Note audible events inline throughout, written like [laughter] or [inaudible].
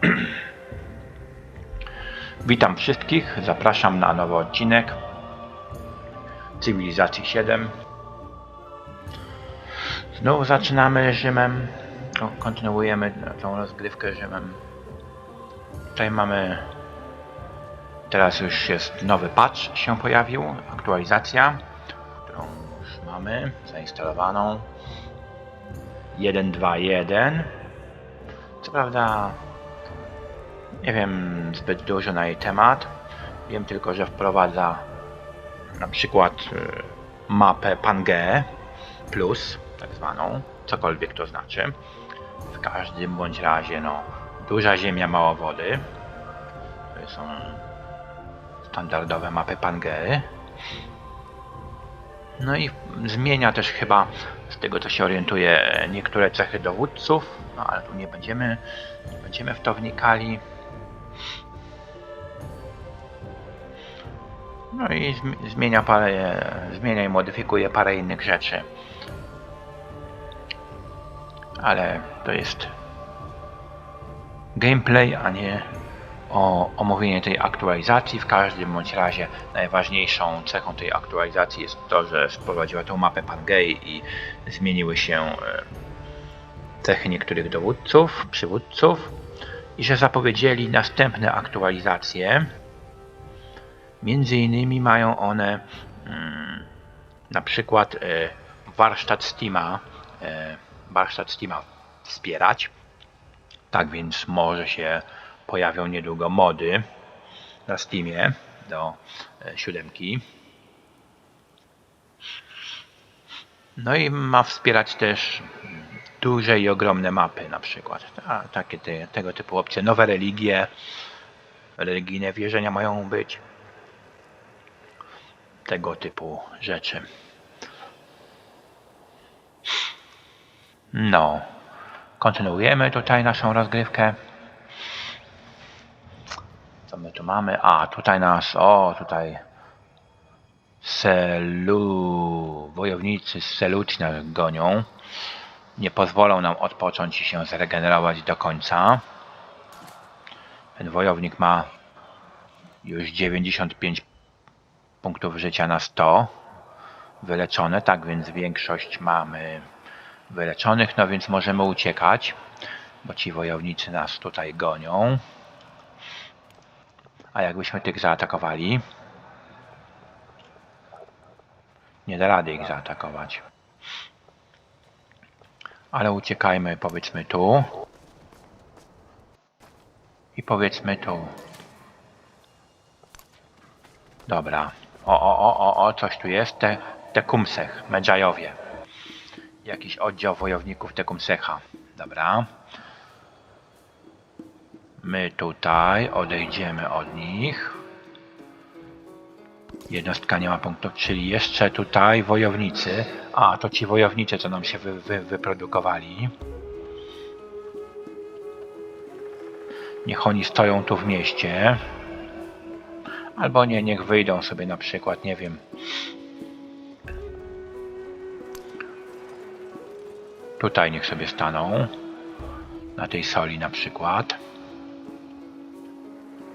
[clears throat] Witam wszystkich, zapraszam na nowy odcinek Cywilizacji 7. Znowu zaczynamy Rzymem, Ko- kontynuujemy tą rozgrywkę Rzymem. Tutaj mamy, teraz już jest nowy patch się pojawił, aktualizacja, którą już mamy zainstalowaną. 1.2.1 Co prawda nie wiem zbyt dużo na jej temat. Wiem tylko, że wprowadza na przykład y, mapę Pangea Plus, tak zwaną, cokolwiek to znaczy. W każdym bądź razie, no, duża ziemia, mało wody. To są standardowe mapy Pangea. No i zmienia też chyba, z tego co się orientuję, niektóre cechy dowódców, no ale tu nie będziemy, nie będziemy w to wnikali. No i zmi- zmienia parę, zmienia i modyfikuje parę innych rzeczy. Ale to jest gameplay, a nie o omówienie tej aktualizacji. W każdym bądź razie najważniejszą cechą tej aktualizacji jest to, że wprowadziła tą mapę Pangei i zmieniły się e, cechy niektórych dowódców, przywódców i że zapowiedzieli następne aktualizacje. Między innymi mają one mm, na przykład e, warsztat Steama, e, warsztat Steama wspierać. Tak więc może się pojawią niedługo mody na Steamie do e, siódemki. No i ma wspierać też duże i ogromne mapy na przykład. A, takie te, tego typu opcje. Nowe religie, religijne wierzenia mają być. Tego typu rzeczy. No. Kontynuujemy tutaj naszą rozgrywkę. Co my tu mamy? A, tutaj nas, o, tutaj Selu, wojownicy z Seluci nas gonią. Nie pozwolą nam odpocząć i się zregenerować do końca. Ten wojownik ma już 95 punktów życia na 100 wyleczone, tak więc większość mamy wyleczonych, no więc możemy uciekać, bo ci wojownicy nas tutaj gonią. A jakbyśmy tych zaatakowali? Nie da rady ich zaatakować. Ale uciekajmy powiedzmy tu. I powiedzmy tu. Dobra. O, o, o, o, o, coś tu jest. Te, te kumsech, Medżajowie. Jakiś oddział wojowników Tekumsecha. Dobra. My tutaj odejdziemy od nich. Jednostka nie ma punktów, czyli jeszcze tutaj wojownicy. A, to ci wojownicy, co nam się wy, wy, wyprodukowali. Niech oni stoją tu w mieście. Albo nie, niech wyjdą sobie na przykład, nie wiem. Tutaj niech sobie staną. Na tej soli na przykład.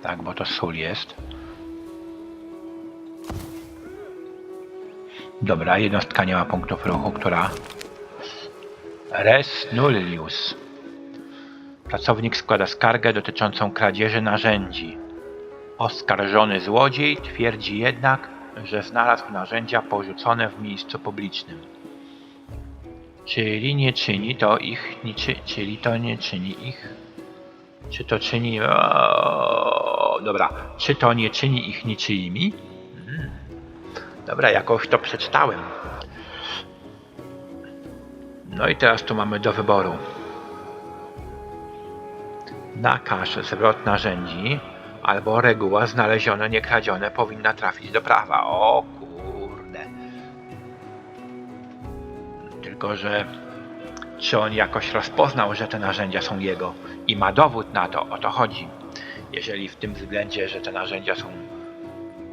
Tak, bo to sól jest. Dobra, jednostka nie ma punktów ruchu, która... Res nullius. Pracownik składa skargę dotyczącą kradzieży narzędzi. Oskarżony złodziej twierdzi jednak, że znalazł narzędzia porzucone w miejscu publicznym. Czyli nie czyni to ich, niczy, czyli to nie czyni ich, czy to czyni, o, dobra, czy to nie czyni ich niczyimi? Dobra, jakoś to przeczytałem. No i teraz tu mamy do wyboru. Nakaz zwrot narzędzi albo reguła znalezione niekradzione powinna trafić do prawa. O kurde. Tylko, że czy on jakoś rozpoznał, że te narzędzia są jego i ma dowód na to, o to chodzi. Jeżeli w tym względzie, że te narzędzia są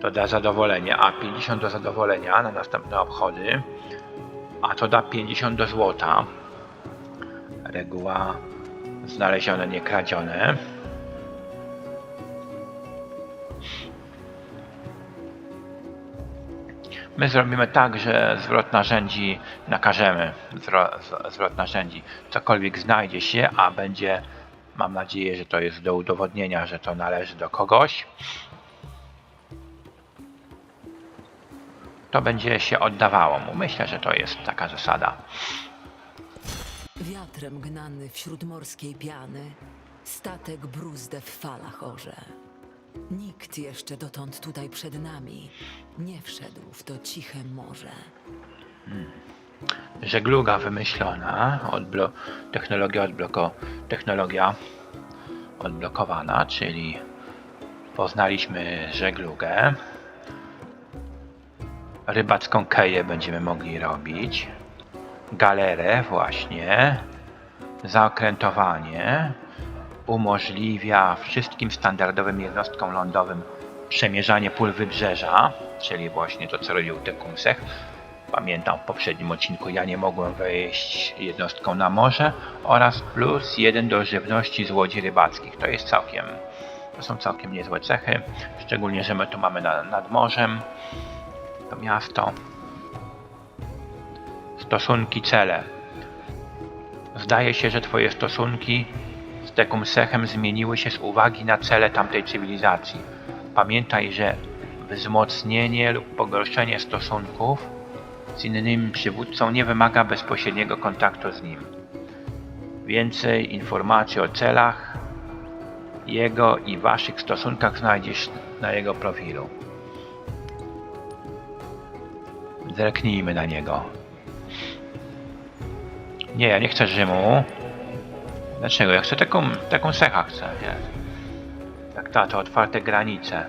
to da zadowolenie, a 50 do zadowolenia na następne obchody, a to da 50 do złota. Reguła znalezione, nie kradzione. My zrobimy tak, że zwrot narzędzi nakażemy. Zwrot, narzędzi. Cokolwiek znajdzie się, a będzie, mam nadzieję, że to jest do udowodnienia, że to należy do kogoś. To będzie się oddawało mu. Myślę, że to jest taka zasada. Wiatrem gnany wśród morskiej piany, statek bruzdę w falach orze. Nikt jeszcze dotąd tutaj przed nami nie wszedł w to ciche morze. Żegluga wymyślona, odblo- technologia, odbloko- technologia odblokowana, czyli poznaliśmy żeglugę. Rybacką keję będziemy mogli robić. Galerę właśnie. Zaokrętowanie umożliwia wszystkim standardowym jednostkom lądowym przemierzanie pól wybrzeża, czyli właśnie to co robił Tecumseh. Pamiętam w poprzednim odcinku ja nie mogłem wejść jednostką na morze oraz plus jeden do żywności z łodzi rybackich. To jest całkiem, to są całkiem niezłe cechy, szczególnie, że my tu mamy na, nad morzem to miasto. Stosunki cele. Zdaje się, że twoje stosunki z Tecumsehem zmieniły się z uwagi na cele tamtej cywilizacji. Pamiętaj, że wzmocnienie lub pogorszenie stosunków z innym przywódcą nie wymaga bezpośredniego kontaktu z nim. Więcej informacji o celach jego i waszych stosunkach znajdziesz na jego profilu. Zerknijmy na niego. Nie, ja nie chcę Rzymu. Dlaczego? Ja chcę taką, taką sechę chcę, ta, to otwarte granice.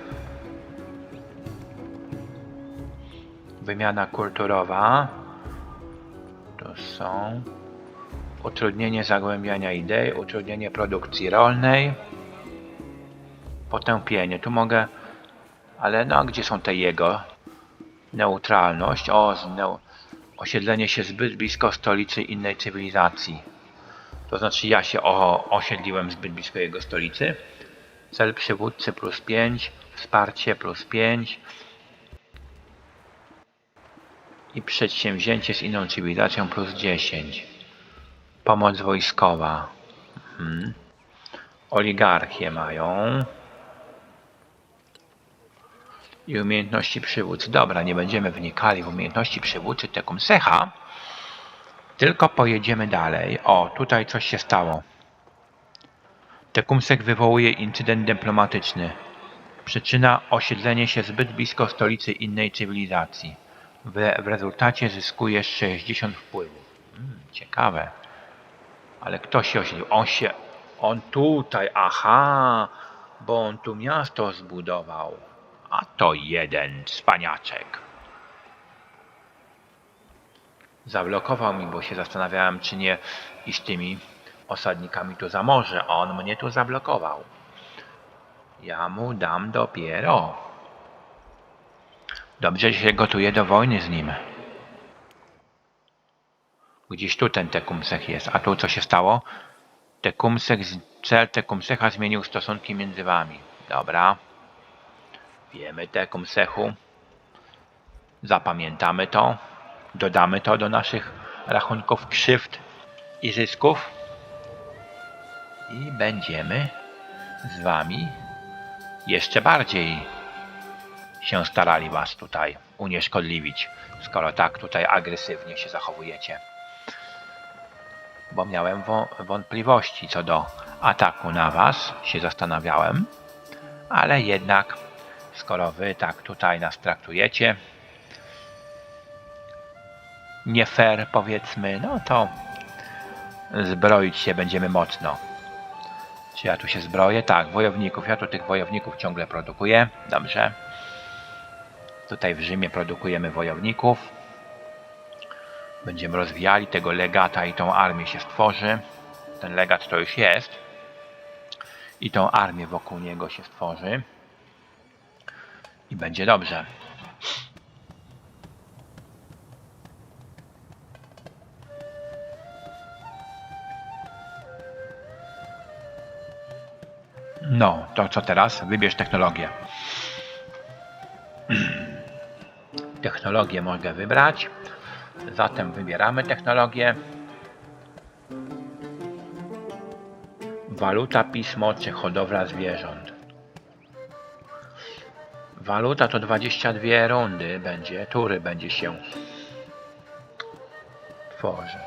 Wymiana kulturowa. To są utrudnienie zagłębiania idei, utrudnienie produkcji rolnej, potępienie. Tu mogę, ale no, gdzie są te jego? Neutralność, osiedlenie się zbyt blisko stolicy innej cywilizacji. To znaczy ja się osiedliłem zbyt blisko jego stolicy. Cel przywódcy plus 5, wsparcie plus 5, i przedsięwzięcie z inną cywilizacją plus 10. Pomoc wojskowa. Mhm. Oligarchię mają. I umiejętności przywódcy. Dobra, nie będziemy wnikali w umiejętności przywódcy Tecumseha, tylko pojedziemy dalej. O, tutaj coś się stało. Tecumseh wywołuje incydent dyplomatyczny. Przyczyna osiedlenie się zbyt blisko stolicy innej cywilizacji. W, w rezultacie zyskujesz 60 wpływów. Mm, ciekawe. Ale kto się osiedlił? On się. On tutaj, aha, bo on tu miasto zbudował. A to jeden cwaniaczek. Zablokował mi, bo się zastanawiałem, czy nie iść tymi osadnikami tu za morze, on mnie tu zablokował. Ja mu dam dopiero. Dobrze, się gotuje do wojny z nim. Gdzieś tu ten Tecumseh jest. A tu co się stało? Tecumseh, z- cel Tecumseha zmienił stosunki między wami. Dobra. Wiemy Tecumsehu. Zapamiętamy to. Dodamy to do naszych rachunków krzywd i zysków. I będziemy z wami jeszcze bardziej się starali was tutaj unieszkodliwić, skoro tak tutaj agresywnie się zachowujecie. Bo miałem wo- wątpliwości co do ataku na was, się zastanawiałem, ale jednak skoro wy tak tutaj nas traktujecie, nie fair powiedzmy, no to zbroić się będziemy mocno. Czy ja tu się zbroję? Tak, wojowników. Ja tu tych wojowników ciągle produkuję. Dobrze. Tutaj w Rzymie produkujemy wojowników. Będziemy rozwijali tego legata i tą armię się stworzy. Ten legat to już jest. I tą armię wokół niego się stworzy. I będzie dobrze. No, to co teraz? Wybierz technologię. [clears throat] Technologię. Mogę wybrać. Zatem wybieramy technologię. Waluta, pismo czy hodowla zwierząt. Waluta to 22 rundy będzie, tury będzie się tworzy,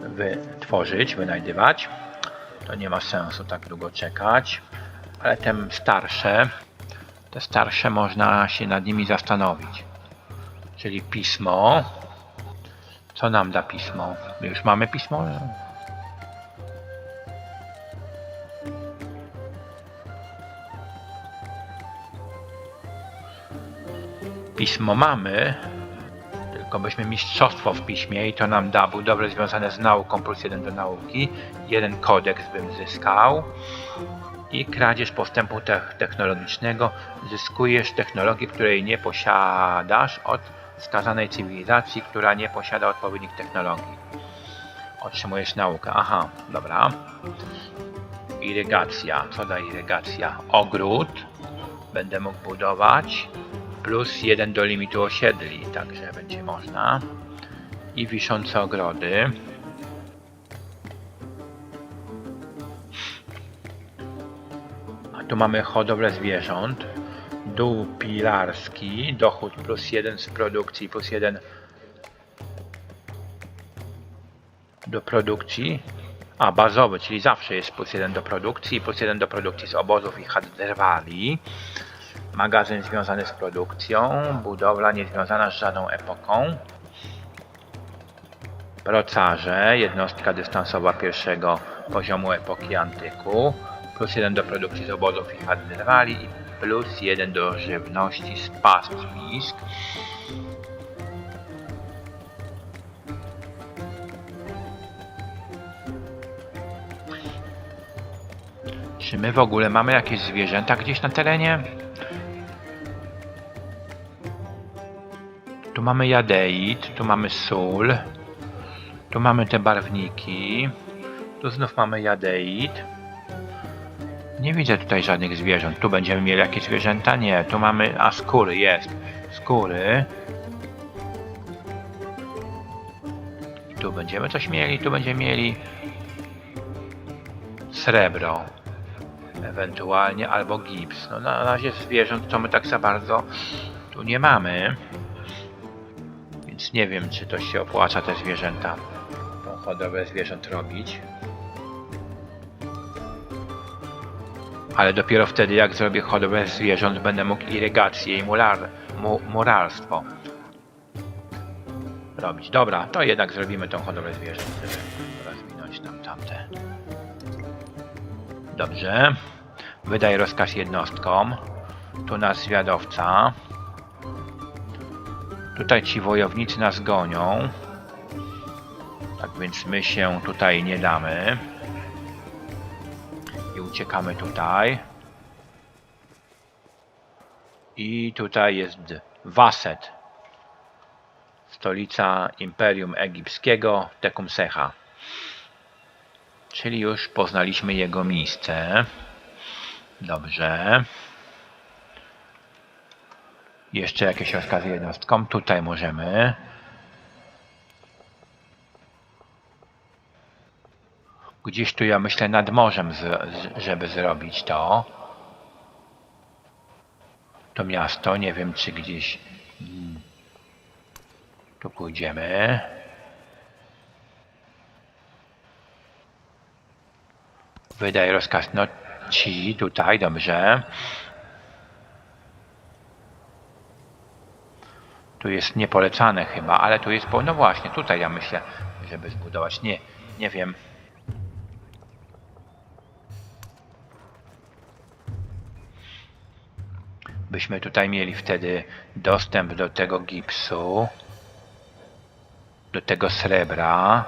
wy, tworzyć, wynajdywać. To nie ma sensu tak długo czekać. Ale te starsze, te starsze można się nad nimi zastanowić. Czyli pismo. Co nam da pismo? My już mamy pismo? Pismo mamy, tylko byśmy mistrzostwo w piśmie i to nam da budowle związane z nauką plus jeden do nauki. Jeden kodeks bym zyskał. I kradzież postępu te technologicznego. Zyskujesz technologię, której nie posiadasz od wskazanej cywilizacji, która nie posiada odpowiednich technologii. Otrzymujesz naukę. Aha, dobra. Irygacja. Co da irygacja? Ogród. Będę mógł budować. Plus jeden do limitu osiedli, także będzie można. I wiszące ogrody. A tu mamy hodowlę zwierząt. Dół pilarski, dochód plus jeden z produkcji, plus jeden do produkcji. A bazowy, czyli zawsze jest plus jeden do produkcji, plus jeden do produkcji z obozów i chat drwali. Magazyn związany z produkcją, budowla niezwiązana z żadną epoką. Procarze, jednostka dystansowa pierwszego poziomu epoki antyku, plus jeden do produkcji z obozów i chat drwali i plus jeden do żywności z pastwisk. Czy my w ogóle mamy jakieś zwierzęta gdzieś na terenie? Mamy jadeit, tu mamy sól, tu mamy te barwniki, tu znów mamy jadeit. Nie widzę tutaj żadnych zwierząt. Tu będziemy mieli jakieś zwierzęta? Nie, tu mamy, a skóry jest. Skóry. Tu będziemy coś mieli, tu będziemy mieli srebro. Ewentualnie albo gips. No na razie zwierząt to my tak za bardzo tu nie mamy. Więc nie wiem, czy to się opłaca te zwierzęta, tą hodowlę zwierząt robić. Ale dopiero wtedy, jak zrobię hodowlę zwierząt, będę mógł irygację i mular, mu, murarstwo robić. Dobra, to jednak zrobimy tą hodowlę zwierząt, żeby rozwinąć tam tamte. Dobrze. Wydaj rozkaz jednostkom. Tu nas zwiadowca. Tutaj ci wojownicy nas gonią. Tak więc my się tutaj nie damy. I uciekamy tutaj. I tutaj jest Waset. Stolica Imperium Egipskiego Tekumsecha. Czyli już poznaliśmy jego miejsce. Dobrze. Jeszcze jakieś rozkazy jednostkom. Tutaj możemy. Gdzieś tu ja myślę nad morzem, żeby zrobić to. To miasto. Nie wiem czy gdzieś mm, tu pójdziemy. Wydaj rozkaz. No ci tutaj, dobrze. Tu jest niepolecane chyba, ale tu jest. No właśnie, tutaj ja myślę, żeby zbudować. Nie, nie wiem. Byśmy tutaj mieli wtedy dostęp do tego gipsu, do tego srebra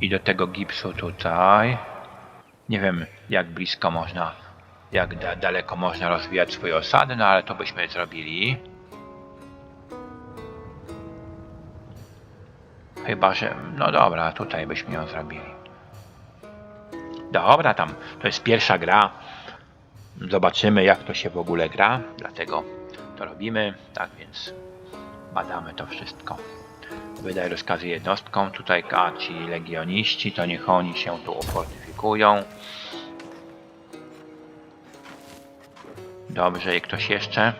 i do tego gipsu tutaj. Nie wiem, jak blisko można, jak da, daleko można rozwijać swoje osady, no ale to byśmy zrobili. Chyba, że... No dobra, tutaj byśmy ją zrobili. Dobra, tam to jest pierwsza gra. Zobaczymy, jak to się w ogóle gra. Dlatego to robimy. Tak więc badamy to wszystko. Wydaj rozkazy jednostkom. Tutaj a, ci legioniści, to niech oni się tu ufortyfikują. Dobrze, i ktoś jeszcze?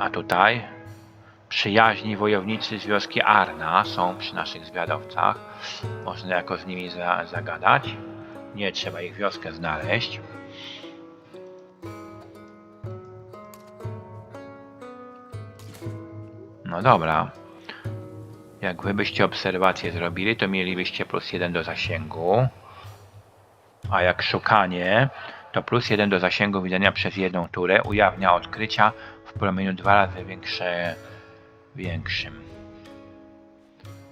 A tutaj przyjaźni wojownicy z wioski Arna są przy naszych zwiadowcach. Można jako z nimi za, zagadać. Nie trzeba ich wioskę znaleźć. No dobra. Jak wy byście obserwację zrobili, to mielibyście plus jeden do zasięgu. A jak szukanie, to plus jeden do zasięgu widzenia przez jedną turę ujawnia odkrycia w promieniu dwa razy większe, większym.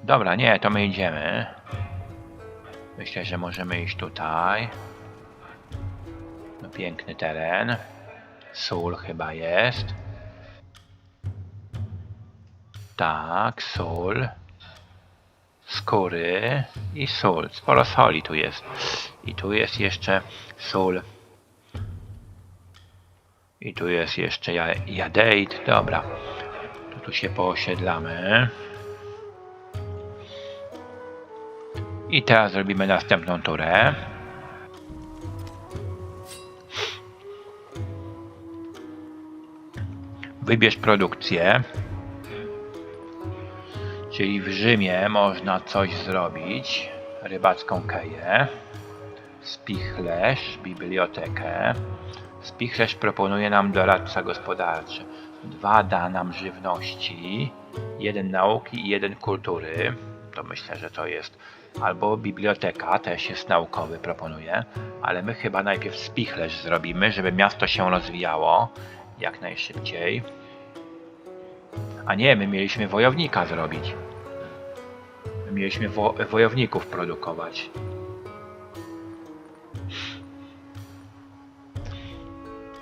Dobra, nie, to my idziemy. Myślę, że możemy iść tutaj. No piękny teren. Sól chyba jest. Tak, sól. Skóry i sól. Sporo soli tu jest. I tu jest jeszcze sól. I tu jest jeszcze ja- jadeit. Dobra. Tu się poosiedlamy. I teraz zrobimy następną turę. Wybierz produkcję. Czyli w Rzymie można coś zrobić. Rybacką keję. Spichlerz, bibliotekę. Spichlerz proponuje nam doradca gospodarczy. Dwa da nam żywności, jeden nauki i jeden kultury. To myślę, że to jest albo biblioteka, też jest naukowy, proponuje, ale my chyba najpierw spichlerz zrobimy, żeby miasto się rozwijało jak najszybciej. A nie, my mieliśmy wojownika zrobić. My mieliśmy wo wojowników produkować.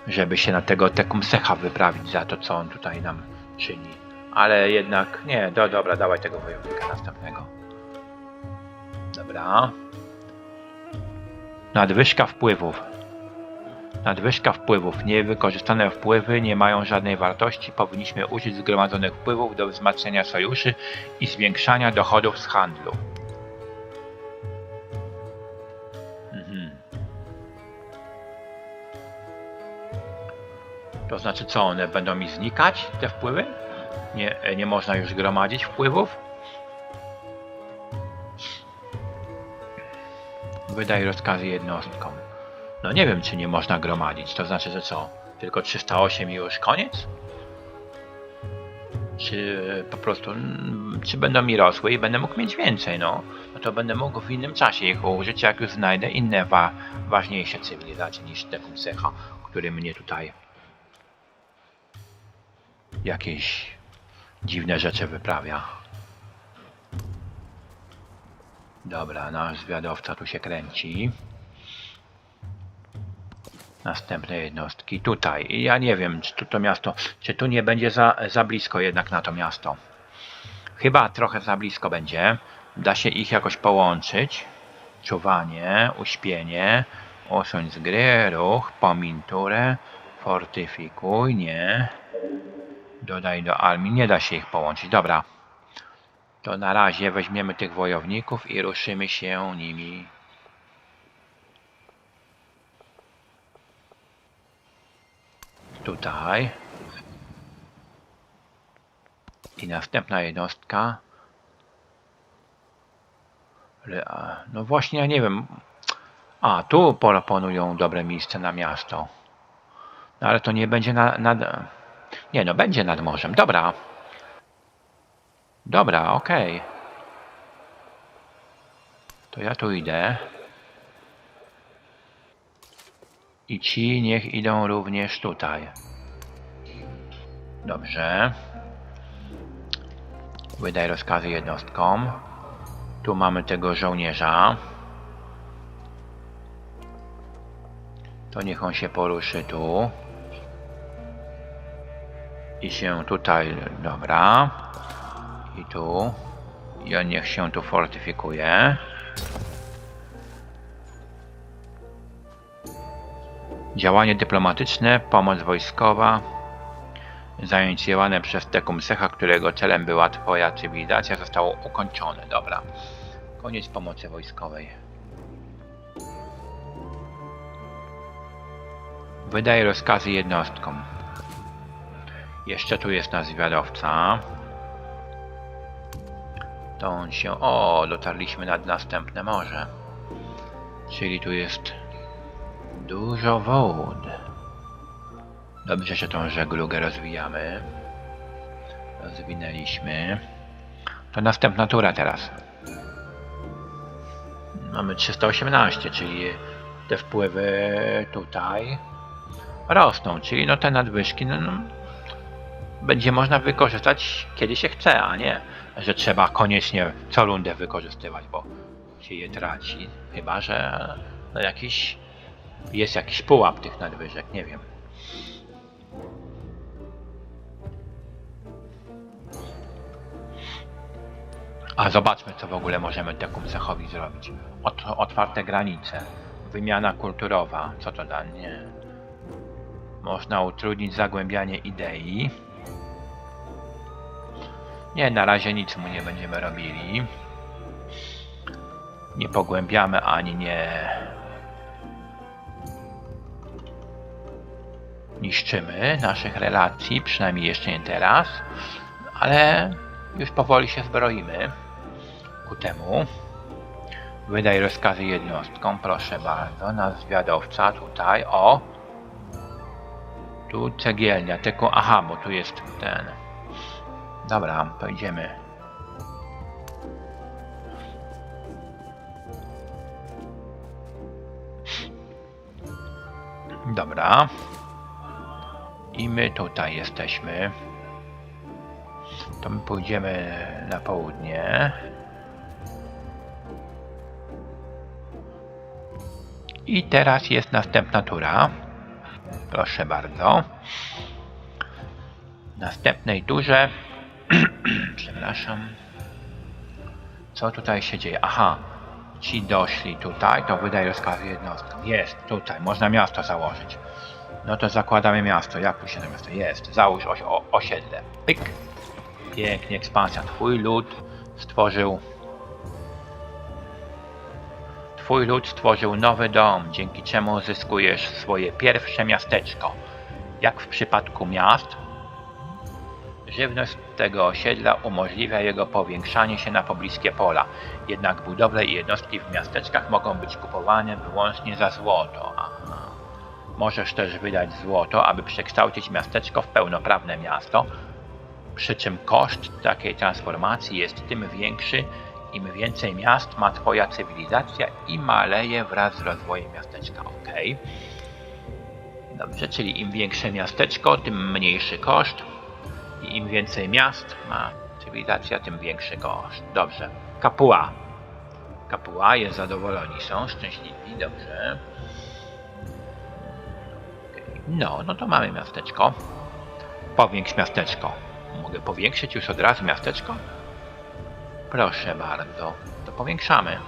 Żeby się na tego Tekumsecha wyprawić za to, co on tutaj nam czyni. Ale jednak, nie, do, dobra, dawaj tego wojownika następnego. Dobra. Nadwyżka wpływów. Nadwyżka wpływów. Niewykorzystane wpływy nie mają żadnej wartości. Powinniśmy użyć zgromadzonych wpływów do wzmacniania sojuszy i zwiększania dochodów z handlu. To znaczy co, one będą mi znikać, te wpływy? Nie, nie można już gromadzić wpływów? Wydaj rozkazy jednostkom. No nie wiem, czy nie można gromadzić. To znaczy, że co? Tylko 308 i już koniec? Czy po prostu, czy będą mi rosły i będę mógł mieć więcej, no? No to będę mógł w innym czasie ich użyć, jak już znajdę inne wa ważniejsze cywilizacje niż Tekumsecha, który mnie tutaj jakieś dziwne rzeczy wyprawia. Dobra, nasz zwiadowca tu się kręci. Następne jednostki tutaj. Ja nie wiem, czy tu to miasto, czy tu nie będzie za, za blisko jednak na to miasto. Chyba trochę za blisko będzie. Da się ich jakoś połączyć. Czuwanie, uśpienie, usuń z gry, ruch, pomin turę, fortyfikuj, nie. Dodaj do armii, nie da się ich połączyć. Dobra. To na razie weźmiemy tych wojowników i ruszymy się nimi. Tutaj. I następna jednostka. No właśnie, ja nie wiem. A, tu proponują dobre miejsce na miasto. No ale to nie będzie na, nad... Nie no, będzie nad morzem. Dobra. Dobra, okej. To ja tu idę. I ci niech idą również tutaj. Dobrze. Wydaj rozkazy jednostkom. Tu mamy tego żołnierza. To niech on się poruszy tu. I się tutaj, dobra. I tu. I on niech się tu fortyfikuje. Działanie dyplomatyczne, pomoc wojskowa. zainicjowane przez Tekumsecha, którego celem była twoja cywilizacja, zostało ukończone. Dobra. Koniec pomocy wojskowej. Wydaje rozkazy jednostkom. Jeszcze tu jest nasz zwiadowca. To on się... O, dotarliśmy nad następne morze. Czyli tu jest dużo wód. Dobrze, że tą żeglugę rozwijamy. Rozwinęliśmy. To następna tura teraz. Mamy 318, czyli te wpływy tutaj rosną, czyli no te nadwyżki no, no, będzie można wykorzystać kiedy się chce, a nie, że trzeba koniecznie co rundę wykorzystywać, bo się je traci. Chyba, że no jakiś jest jakiś pułap tych nadwyżek, nie wiem. A zobaczmy, co w ogóle możemy Tekumsechowi zrobić. Ot otwarte granice, wymiana kulturowa, co to da? Nie. Można utrudnić zagłębianie idei. Nie, na razie nic mu nie będziemy robili. Nie pogłębiamy ani nie niszczymy naszych relacji, przynajmniej jeszcze nie teraz, ale już powoli się zbroimy ku temu. Wydaj rozkazy jednostkom, proszę bardzo, na zwiadowca tutaj, o! Tu cegielnia, tylko, aha, bo tu jest ten. Dobra, pojedziemy. Dobra. I my tutaj jesteśmy. To my pójdziemy na południe. I teraz jest następna tura. Proszę bardzo. W następnej turze. [clears throat] Przepraszam. Co tutaj się dzieje? Aha. Ci doszli tutaj, to wydaje rozkazy jednostkom. Jest, tutaj, można miasto założyć. No to zakładamy miasto. Jak się to miasto? Jest. Załóż o, osiedle. Pyk. Pięknie, ekspansja. Twój lud stworzył Twój lud stworzył nowy dom, dzięki czemu uzyskujesz swoje pierwsze miasteczko. Jak w przypadku miast, żywność tego osiedla umożliwia jego powiększanie się na pobliskie pola. Jednak budowle i jednostki w miasteczkach mogą być kupowane wyłącznie za złoto. Aha. Możesz też wydać złoto, aby przekształcić miasteczko w pełnoprawne miasto, przy czym koszt takiej transformacji jest tym większy, im więcej miast ma Twoja cywilizacja i maleje wraz z rozwojem miasteczka. Ok. Dobrze, czyli im większe miasteczko, tym mniejszy koszt. I im więcej miast ma cywilizacja, tym większy koszt. Dobrze. Kapua. Kapua jest zadowoleni, są szczęśliwi, dobrze. No, no to mamy miasteczko. Powiększ miasteczko. Mogę powiększyć już od razu miasteczko? Proszę bardzo. To powiększamy.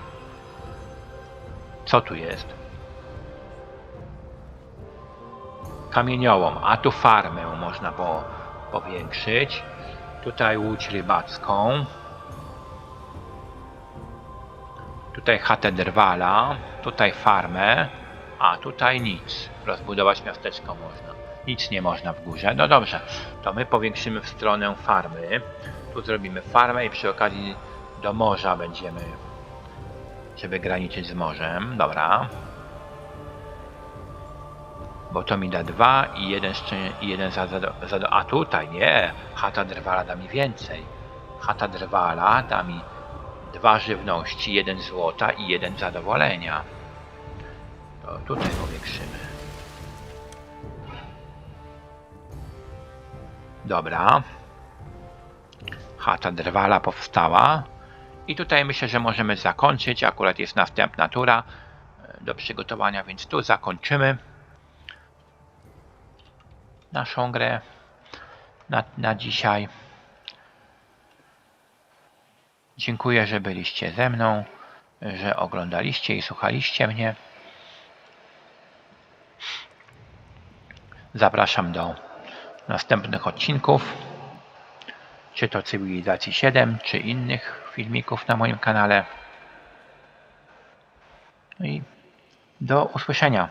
Co tu jest? Kamieniołom, a tu farmę można po, powiększyć. Tutaj łódź rybacką. Tutaj chatę drwala. Tutaj farmę. A tutaj nic. Rozbudować miasteczko można. Nic nie można w górze. No dobrze, to my powiększymy w stronę farmy. Tu zrobimy farmę i przy okazji do morza będziemy, żeby graniczyć z morzem. Dobra. Bo to mi da dwa i jeden, i jeden za, za, za... A tutaj nie. Chata drwala da mi więcej. Chata drwala da mi dwa żywności, jeden złota i jeden zadowolenia. To tutaj powiększymy. Dobra. Chata drwala powstała. I tutaj myślę, że możemy zakończyć. Akurat jest następna tura e, do przygotowania, więc tu zakończymy naszą grę na, na dzisiaj. Dziękuję, że byliście ze mną, że oglądaliście i słuchaliście mnie. Zapraszam do następnych odcinków, czy to Cywilizacji 7, czy innych filmików na moim kanale. I do usłyszenia.